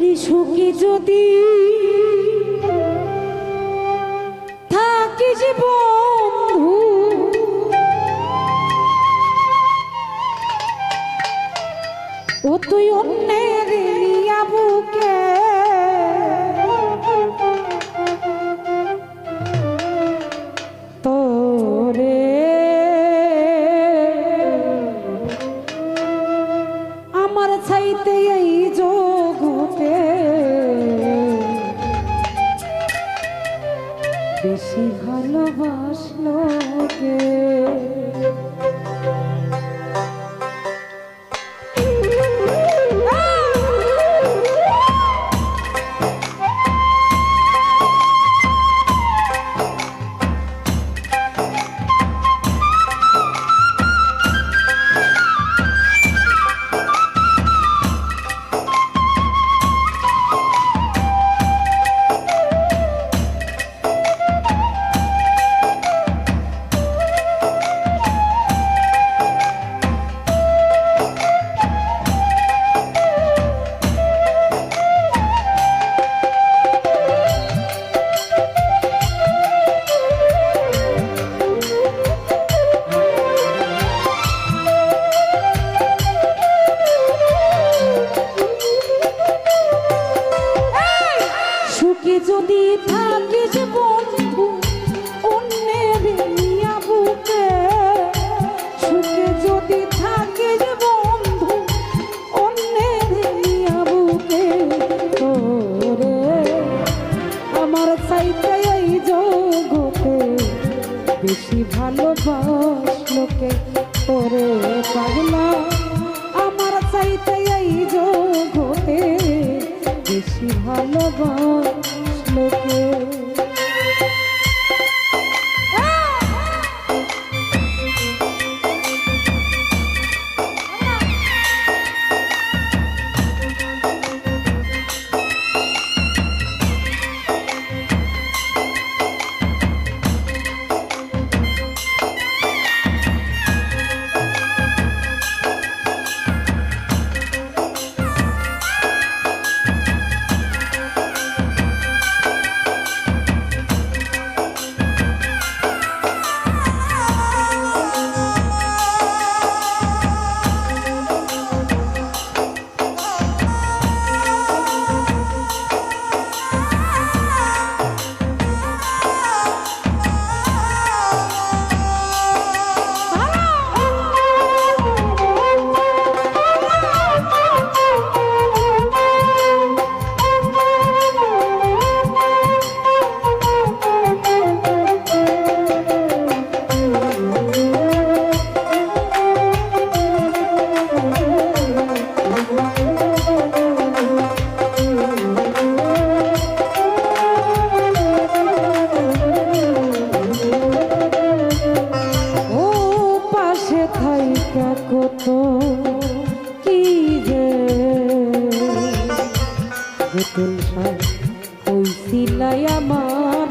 ওরে সুখে যদি থাকিস বল যদি থাকিস পুতুল সাই ওই সিলাই আমার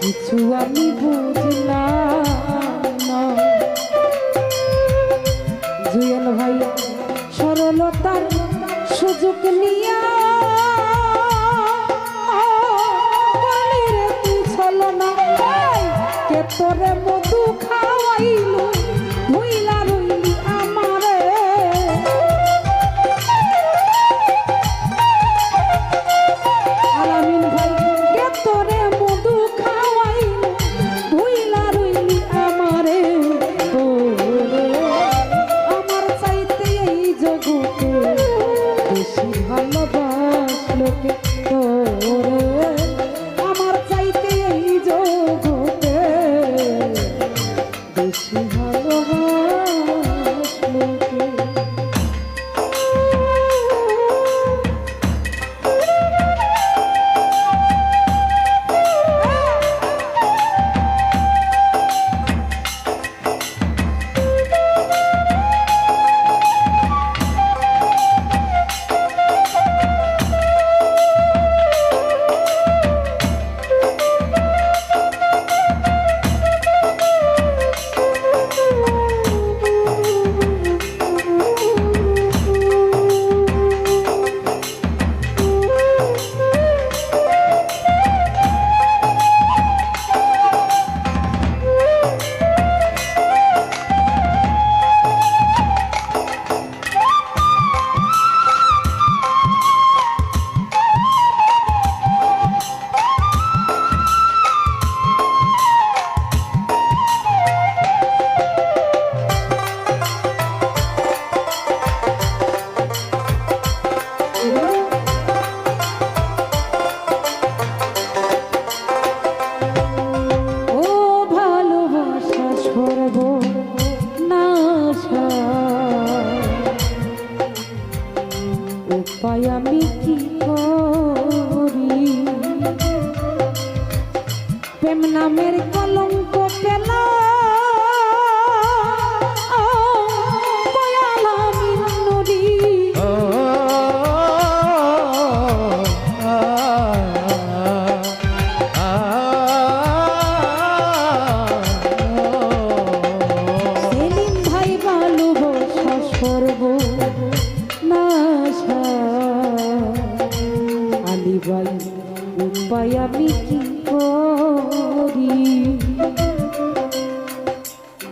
কিছু আমি বুঝলাম জুয়েল ভাই সরলতার সুযোগ নিয়া কে তোরে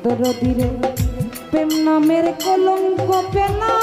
দরদিরে প্রেম নামের কলঙ্ক পেলা